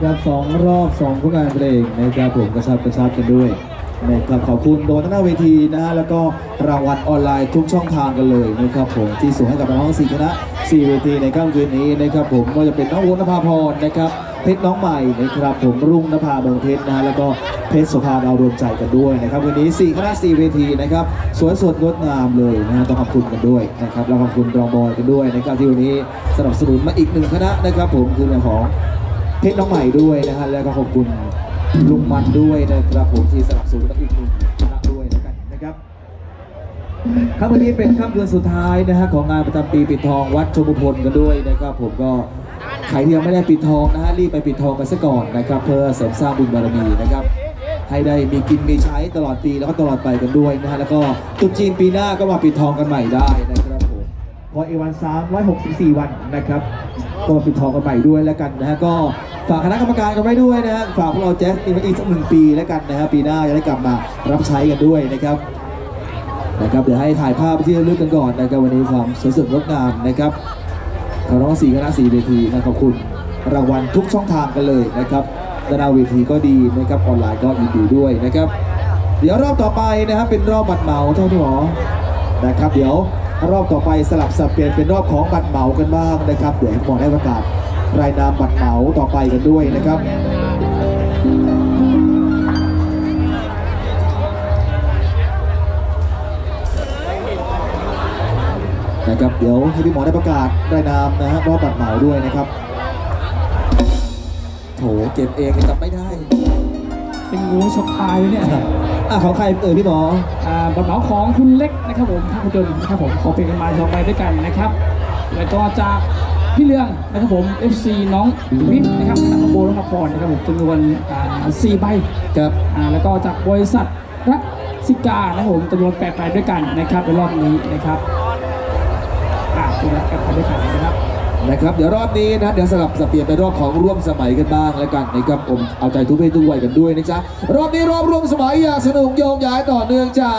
นะครับสองรอบสองผลงานเพลงนะครับผมกระชับกระชับกันด้วยนะครับขอบคุณโดนหน้าเวทีนะฮะแล้วก็รางวัลออนไลน์ทุกช่องทางกันเลยนะครับผมที่ส่งให้กับน้องสี่คณะสี่เวทีในค่ำคืนนี้นะครับผมก็จะเป็นน้องวุ้นนภาพรนะครับเพชรน้องใหม่นะครับผมรุ่งนภาเมืองเพชรนะฮะแล้วก็เพชรสุภาดาวรวมใจกันด้วยนะครับวันนี้สี่คณะสี่เวทีนะครับสวยสดงดงามเลยนะฮะต้องขอบคุณกันด้วยนะครับแล้วขอบคุณรองบอยกันด้วยนะครับที่วันนี้สนับสนุนมาอีกหนึ่งคณะนะครับผมคือเรื่องของ เพชรน้องใหม่ด้วยนะฮะแล้วก็ขอบคุณลุงมันด้วยนะครับผมที่สนับสนุนและอีกหนึ่งคณะด้วยนะครับนะครับครับวันนี้เป็นค่ำคืนสุดท้ายนะฮะของงานประจำปีปิดทองวัดชมพลกันด้วยนะครับผมก็ใครที่ยังไม่ได้ปิดทองนะฮะรีบไปปิดทองกันซะก่อนนะครับเพื่อเสริมสร้างบุญบารมีนะครับให้ได้มีกินมีใช้ตลอดปีแล้วก็ตลอดไปกันด้วยนะฮะแล้วก็ตรุษจีนปีหน้าก็มาปิดทองกันใหม่ได้นะครับผมพอเอวัน364วันนะครับ ก็ปิดทองกันใหม่ด้วยแล้วกันนะฮะก็ฝากคณะกรรมการกันไว้ด้วยนะฮะฝากพวกเราแจ๊สอีกอีกสักหนึ่งปีแล้วกันนะฮะปีหน้าจะได้กลับมารับใช้กันด้วยนะครับนะครับเดี๋ยวให้ถ่ายภาพที่ระลึกกันก่อนนะครับวันนี้ความสวยสดงดงามนะครับของน้องสี่คณะสี่เวทีนะขอบคุณรางวัลทุกช่องทางกันเลยนะครับด้านหน้าเวทีก็ดีนะครับออนไลน์ก็ยินดีด้วยนะครับ เดี๋ยวรอบต่อไปนะครับเป็นรอบบัตรเหมาเท่าที่หมอนะครับเดี๋ยว รอบต่อไปสลับสับเปลี่ยนเป็นรอบของบัตรเหมากันบ้างนะครับ เดี๋ยวให้หมอได้ประกาศรายนามบัตรเหมาต่อไปกันด้วยนะครับนะครับเดี๋ยวให้พี่หมอได้ประกาศรายนามนะฮะรอบบัตรเหมาด้วยนะครับโถเก็บเองจำไม่ได้ เป็นงูฉกตายเนี่ย อะของใครเอ่ยพี่หมออ่าบัตรเหมาของคุณเล็กนะครับผมท่าคุณจนนะครับผมขอเป็นกันมาสองใบด้วยกันนะครับ แล้วก็จากพี่เลืองนะครับผม FC น้องมิตรนะครับคณะโบรพพรนะครับผมจำนวนอ่าสี่ใบครับอ่าแล้วก็จากบริษัทรักสิกานะครับผมจำนวนแปดใบด้วยกันนะครับในรอบนี้นะครับอ่าจำนวนแปดใบด้วยกันนะครับ นะครับ เดี๋ยวรอบนี้นะเดี๋ยวสลับสเปลี่ยนไปรอบของร่วมสมัยกันบ้างแล้วกันนะครับผมเอาใจทุกเพศทุกวัยกันด้วยนะจ๊ะรอบนี้รอบร่วมสมัยอย่างสนุกโยงย้ายต่อเนื่องจ้า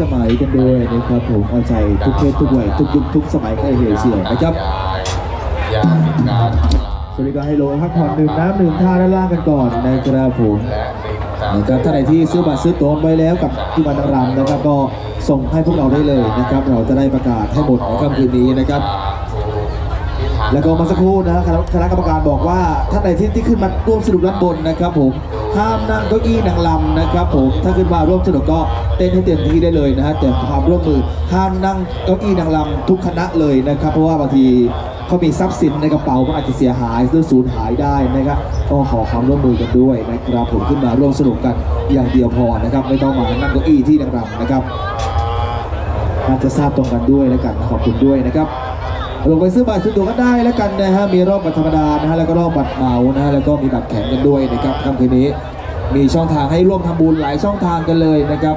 สมัยกันด้วยนะครับผมเอาใจทุกเพศทุกวัยทุกยุคทุกสมัยใครเหยเสี่ยนะครับยาติการทั้งหลายสวัสดีก็ให้โลพักผ่อนดื่มน้ำดื่มท่าด้านล่างกันก่อนนะครับผมนะครับท่านไหนที่ซื้อบัตรซื้อตั๋วไว้แล้วกับที่บันรำนะครับ ก็ส่งให้พวกเราได้เลยนะครับ เราจะได้ประกาศให้หมดในค่ำคืนนี้นะครับ แล้วก็มาสักครู่นะคณะคณะกรรมการบอกว่าท่านใดที่ที่ขึ้นมาร่วมสนุกด้านบนนะครับผม ห้ามนั่งเก้าอี้นางลำนะครับผมถ้าขึ้นมาร่วมสนุกก็เต้นให้เต็มที่ได้เลยนะฮะแต่ความร่วมมือห้ามนั่งเก้าอี้นางลำทุกคณะเลยนะครับ เพราะว่าบางทีเขามีทรัพย์สินในกระเป๋ามันอาจจะเสียหายหรือสูญหายได้นะครับก็ขอความร่วมมือกันด้วยนะครับผมขึ้นมาร่วมสนุกกันอย่างเดียวพอนะครับ ไม่ต้องมานั่งเก้าอี้ที่นางรำนะครับน่าจะทราบตรงกันด้วยแล้วกันขอบคุณด้วยนะครับ ลงไปซื้อบัตรซื้อตั๋วกันได้แล้วกันนะฮะมีรอบบัตรธรรมดานะฮะแล้วก็รอบบัตรเหมานะฮะแล้วก็มีบัตรแข็งกันด้วยนะครับค่ำคืนนี้ มีช่องทางให้ร่วมทำบุญหลายช่องทางกันเลยนะครับ